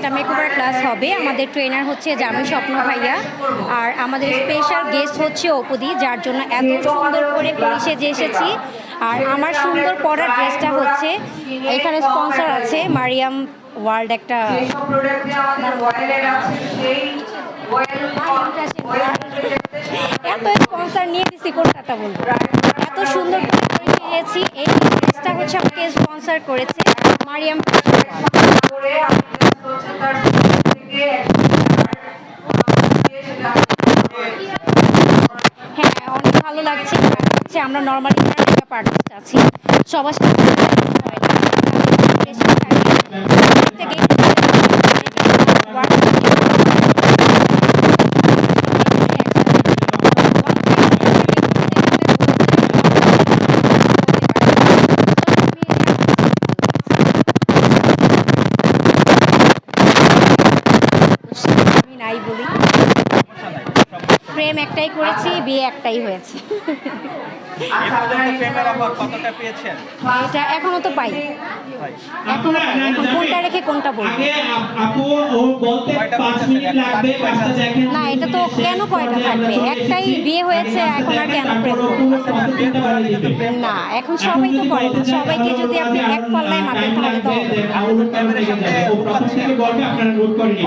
একটা makeover class হবে। আমাদের ট্রেনার হচ্ছে জামি স্বপ্ন ভাইয়া। আর আমাদের স্পেশাল গেস্ট হচ্ছে অপুদি, যার জন্য এত সুন্দর করে যে এসেছি। আর আমার সুন্দর পরার ড্রেসটা হচ্ছে, এখানে স্পন্সর আছে মারিয়াম ওয়ার্ল্ড একটা এত স্পন্সর নিয়ে দিছি কলকাতা বলব। এত সুন্দর এই ড্রেসটা হচ্ছে আমাকে স্পন্সর করেছে মারিয়াম হ্যাঁ অনেক ভালো লাগছে। আমরা নর্মালি আর্টিস্ট আছি সবার সাথে হয় না। বেশি থাকি। থেকে আমি নাই বলি প্রেম একটাই করেছি বিয়ে একটাই হয়েছে। পেয়েছেন? এটা এখনও তো পাই। এখনও এখন কোনটা রেখে কোনটা বলব? না এটা তো কেন কয়টা থাকবে? একটাই বিয়ে হয়েছে এখন আর কেন প্রেম? না এখন সবাই তো করে। না সবাইকে যদি আপনি এক পাল্লায় মাপেন তাহলে তো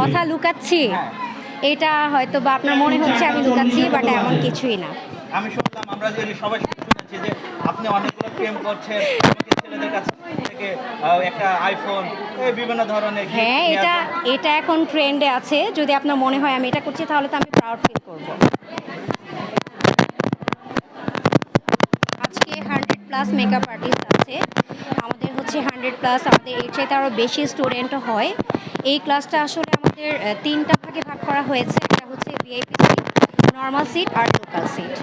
কথা লুকাচ্ছি। এটা হয়তো বা আপনার মনে হচ্ছে আমি লুকাচ্ছি বাট এমন কিছুই না। আমি শুনলাম আমরা যে সবাই শুনেছি যে আপনি অনেকগুলো প্রেম করছেন ছেলেদের কাছ থেকে একটা আইফোন বিভিন্ন ধরনের হ্যাঁ এটা এটা এখন ট্রেন্ডে আছে। যদি আপনার মনে হয় আমি এটা করছি তাহলে তো আমি প্রাউড ফিল করব। আজকে হান্ড্রেড প্লাস মেকআপ আর্টিস্ট আছে। আমাদের হচ্ছে হান্ড্রেড প্লাস আমাদের এর চাইতে আরও বেশি স্টুডেন্টও হয়। এই ক্লাসটা আসলে আমাদের তিনটা ভাগে করা হয়েছে এটা হচ্ছে ভিআইপি সিট নর্মাল সিট আর লোকাল সিট